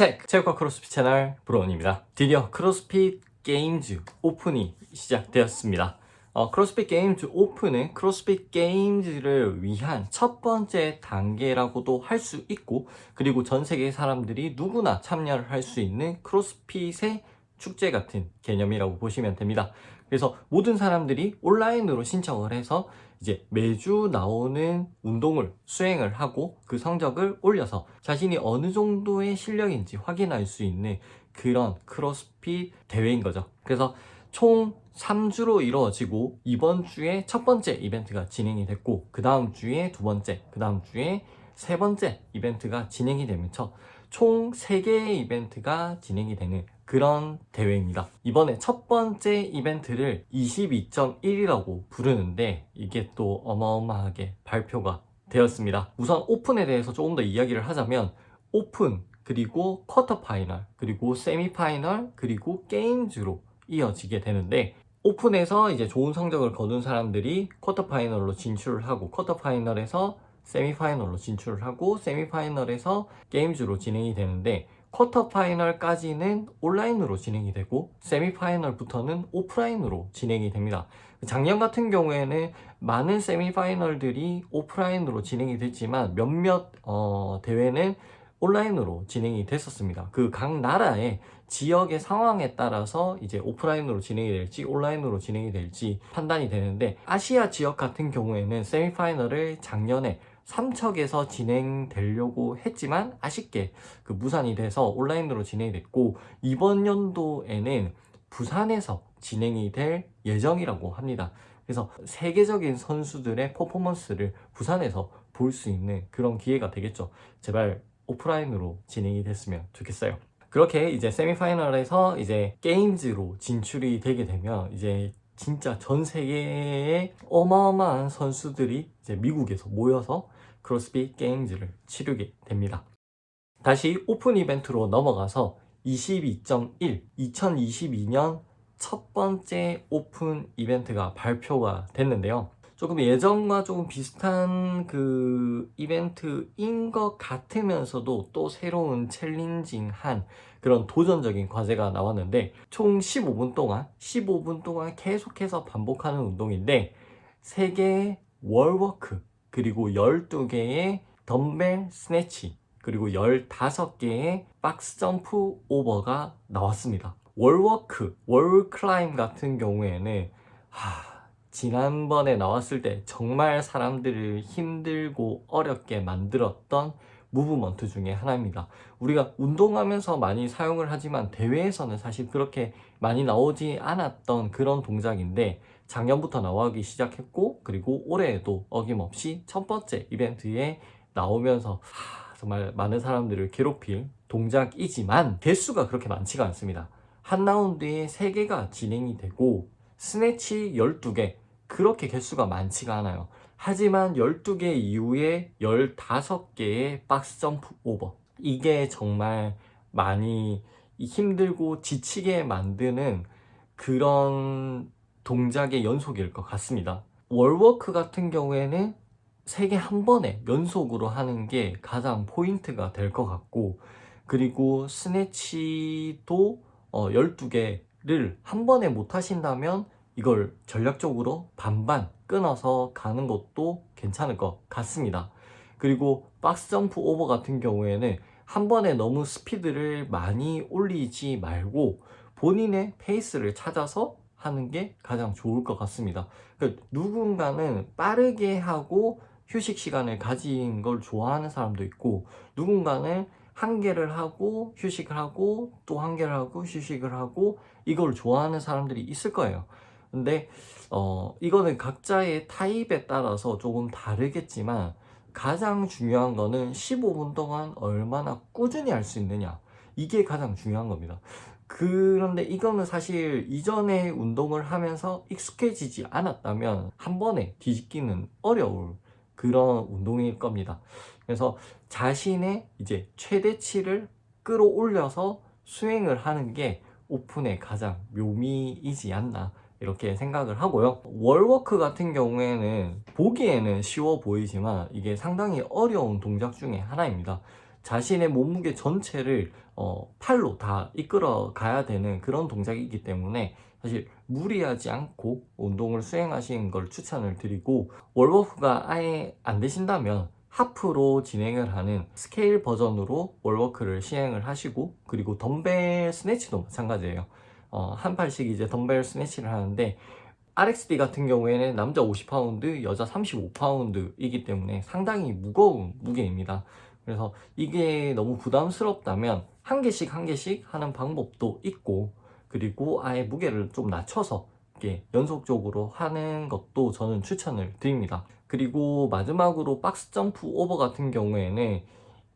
체크! 체육과 크로스핏 채널 브로운입니다. 드디어 크로스핏 게임즈 오픈이 시작되었습니다. 어, 크로스핏 게임즈 오픈은 크로스핏 게임즈를 위한 첫 번째 단계라고도 할 수 있고 그리고 전 세계 사람들이 누구나 참여를 할 수 있는 크로스핏의 축제 같은 개념이라고 보시면 됩니다. 그래서 모든 사람들이 온라인으로 신청을 해서 이제 매주 나오는 운동을 수행을 하고 그 성적을 올려서 자신이 어느 정도의 실력인지 확인할 수 있는 그런 크로스핏 대회인 거죠. 그래서 총 3주로 이루어지고 이번 주에 첫 번째 이벤트가 진행이 됐고 그 다음 주에 두 번째, 그 다음 주에 세 번째 이벤트가 진행이 되면서 총 3개의 이벤트가 진행이 되는 그런 대회입니다. 이번에 첫 번째 이벤트를 22.1이라고 부르는데 이게 또 어마어마하게 발표가 되었습니다. 우선 오픈에 대해서 조금 더 이야기를 하자면 오픈 그리고 쿼터 파이널 그리고 세미 파이널 그리고 게임즈로 이어지게 되는데 오픈에서 이제 좋은 성적을 거둔 사람들이 쿼터 파이널로 진출을 하고 쿼터 파이널에서 세미 파이널로 진출을 하고 세미 파이널에서 게임즈로 진행이 되는데 쿼터 파이널까지는 온라인으로 진행이 되고 세미 파이널부터는 오프라인으로 진행이 됩니다. 작년 같은 경우에는 많은 세미 파이널들이 오프라인으로 진행이 됐지만 몇몇 어, 대회는 온라인으로 진행이 됐었습니다. 그 각 나라의 지역의 상황에 따라서 이제 오프라인으로 진행이 될지 온라인으로 진행이 될지 판단이 되는데 아시아 지역 같은 경우에는 세미파이널을 작년에 삼척에서 진행되려고 했지만 아쉽게 그 무산이 돼서 온라인으로 진행이 됐고 이번 연도에는 부산에서 진행이 될 예정이라고 합니다. 그래서 세계적인 선수들의 퍼포먼스를 부산에서 볼 수 있는 그런 기회가 되겠죠. 제발 오프라인으로 진행이 됐으면 좋겠어요. 그렇게 이제 세미파이널에서 이제 게임즈로 진출이 되게 되면 이제 진짜 전 세계의 어마어마한 선수들이 이제 미국에서 모여서 크로스핏 게임즈를 치르게 됩니다. 다시 오픈 이벤트로 넘어가서 22.1 2022년 첫 번째 오픈 이벤트가 발표가 됐는데요. 조금 예전과 조금 비슷한 그 이벤트인 것 같으면서도 또 새로운 챌린징한 그런 도전적인 과제가 나왔는데 총 15분 동안 15분 동안 계속해서 반복하는 운동인데 3개의 월워크 그리고 12개의 덤벨 스네치 그리고 15개의 박스 점프 오버가 나왔습니다. 월워크, 월클라임 같은 경우에는 하, 지난번에 나왔을 때 정말 사람들을 힘들고 어렵게 만들었던 무브먼트 중에 하나입니다. 우리가 운동하면서 많이 사용을 하지만 대회에서는 사실 그렇게 많이 나오지 않았던 그런 동작인데 작년부터 나오기 시작했고 그리고 올해에도 어김없이 첫 번째 이벤트에 나오면서 하, 정말 많은 사람들을 괴롭힐 동작이지만 개수가 그렇게 많지가 않습니다. 한 라운드에 3개가 진행이 되고 스네치 12개 그렇게 개수가 많지가 않아요. 하지만 12개 이후에 15개의 박스 점프 오버 이게 정말 많이 힘들고 지치게 만드는 그런 동작의 연속일 것 같습니다. 월워크 같은 경우에는 3개 한 번에 연속으로 하는 게 가장 포인트가 될 것 같고 그리고 스네치도 어, 12개를 한 번에 못 하신다면 이걸 전략적으로 반반 끊어서 가는 것도 괜찮을 것 같습니다. 그리고 박스 점프 오버 같은 경우에는 한 번에 너무 스피드를 많이 올리지 말고 본인의 페이스를 찾아서 하는 게 가장 좋을 것 같습니다. 그러니까 누군가는 빠르게 하고 휴식 시간을 가진 걸 좋아하는 사람도 있고 누군가는 한 개를 하고 휴식을 하고 또 한 개를 하고 휴식을 하고 이걸 좋아하는 사람들이 있을 거예요. 근데 어 이거는 각자의 타입에 따라서 조금 다르겠지만 가장 중요한 거는 15분 동안 얼마나 꾸준히 할 수 있느냐 이게 가장 중요한 겁니다. 그런데 이거는 사실 이전에 운동을 하면서 익숙해지지 않았다면 한 번에 뒤집기는 어려울 그런 운동일 겁니다. 그래서 자신의 이제 최대치를 끌어올려서 수행을 하는 게 오픈의 가장 묘미이지 않나 이렇게 생각을 하고요. 월워크 같은 경우에는 보기에는 쉬워 보이지만 이게 상당히 어려운 동작 중에 하나입니다. 자신의 몸무게 전체를 어, 팔로 다 이끌어 가야 되는 그런 동작이기 때문에 사실 무리하지 않고 운동을 수행하시는 걸 추천을 드리고 월워크가 아예 안 되신다면 하프로 진행을 하는 스케일 버전으로 월워크를 시행을 하시고 그리고 덤벨 스네치도 마찬가지예요. 어, 한 팔씩 이제 덤벨 스네치를 하는데 RXD 같은 경우에는 남자 50파운드, 여자 35파운드이기 때문에 상당히 무거운 무게입니다. 그래서 이게 너무 부담스럽다면 한 개씩 한 개씩 하는 방법도 있고 그리고 아예 무게를 좀 낮춰서 이렇게 연속적으로 하는 것도 저는 추천을 드립니다. 그리고 마지막으로 박스 점프 오버 같은 경우에는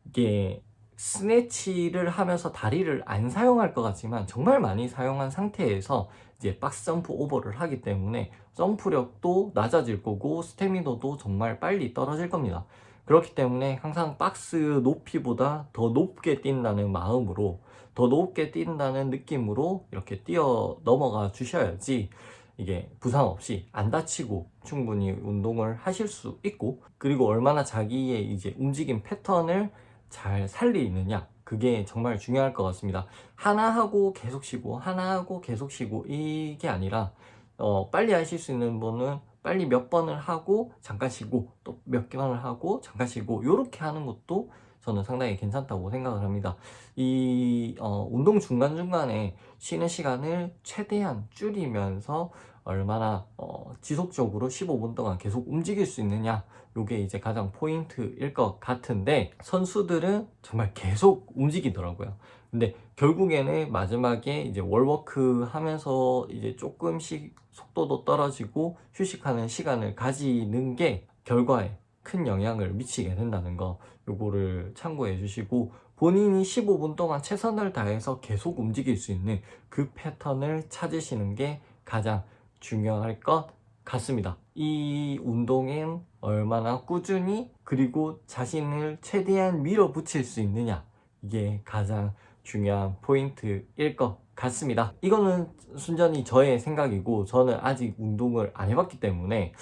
이게 스네치를 하면서 다리를 안 사용할 것 같지만 정말 많이 사용한 상태에서 이제 박스 점프 오버를 하기 때문에 점프력도 낮아질 거고 스태미너도 정말 빨리 떨어질 겁니다. 그렇기 때문에 항상 박스 높이보다 더 높게 뛴다는 마음으로 더 높게 뛴다는 느낌으로 이렇게 뛰어 넘어가 주셔야지 이게 부상 없이 안 다치고 충분히 운동을 하실 수 있고 그리고 얼마나 자기의 이제 움직임 패턴을 잘 살리느냐 그게 정말 중요할 것 같습니다. 하나 하고 계속 쉬고 하나 하고 계속 쉬고 이게 아니라 어, 빨리 하실 수 있는 분은 빨리 몇 번을 하고 잠깐 쉬고 또몇 번을 하고 잠깐 쉬고 이렇게 하는 것도 저는 상당히 괜찮다고 생각을 합니다. 이 어, 운동 중간 중간에 쉬는 시간을 최대한 줄이면서 얼마나 어, 지속적으로 15분 동안 계속 움직일 수 있느냐 요게 이제 가장 포인트일 것 같은데 선수들은 정말 계속 움직이더라고요. 근데 결국에는 마지막에 이제 월워크 하면서 이제 조금씩 속도도 떨어지고 휴식하는 시간을 가지는 게 결과에 큰 영향을 미치게 된다는 거 요거를 참고해 주시고 본인이 15분 동안 최선을 다해서 계속 움직일 수 있는 그 패턴을 찾으시는 게 가장 중요할 것 같습니다. 이 운동엔 얼마나 꾸준히 그리고 자신을 최대한 밀어붙일 수 있느냐 이게 가장 중요한 포인트일 것 같습니다. 이거는 순전히 저의 생각이고 저는 아직 운동을 안 해봤기 때문에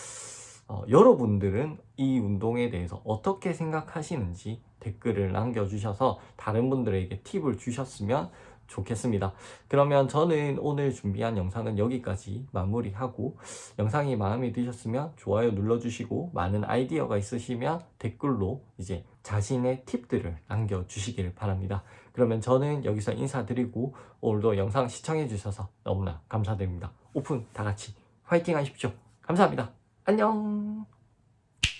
어, 여러분들은 이 운동에 대해서 어떻게 생각하시는지 댓글을 남겨주셔서 다른 분들에게 팁을 주셨으면 좋겠습니다. 그러면 저는 오늘 준비한 영상은 여기까지 마무리하고 영상이 마음에 드셨으면 좋아요 눌러주시고 많은 아이디어가 있으시면 댓글로 이제 자신의 팁들을 남겨주시길 바랍니다. 그러면 저는 여기서 인사드리고 오늘도 영상 시청해주셔서 너무나 감사드립니다. 오픈 다 같이 화이팅 하십시오. 감사합니다. 안녕!